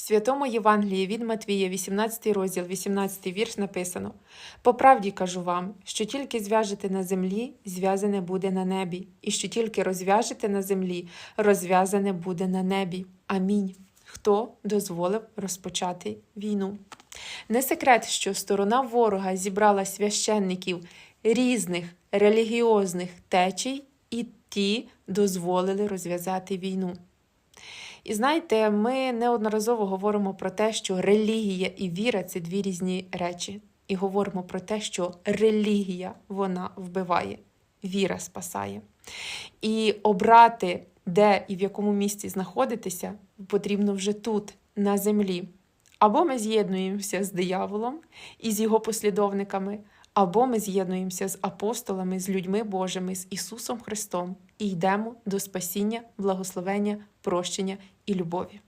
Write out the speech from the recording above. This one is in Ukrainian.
В святому Євангелії від Матвія, 18 розділ, 18 вірш написано: По правді кажу вам, що тільки зв'яжете на землі, зв'язане буде на небі, і що тільки розв'яжете на землі, розв'язане буде на небі. Амінь. Хто дозволив розпочати війну? Не секрет, що сторона ворога зібрала священників різних релігіозних течій, і ті дозволили розв'язати війну. І знаєте, ми неодноразово говоримо про те, що релігія і віра це дві різні речі. І говоримо про те, що релігія вона вбиває, віра спасає. І обрати, де і в якому місці знаходитися, потрібно вже тут, на землі. Або ми з'єднуємося з дияволом і з його послідовниками, або ми з'єднуємося з апостолами, з людьми Божими, з Ісусом Христом і йдемо до спасіння, благословення, прощення і любові.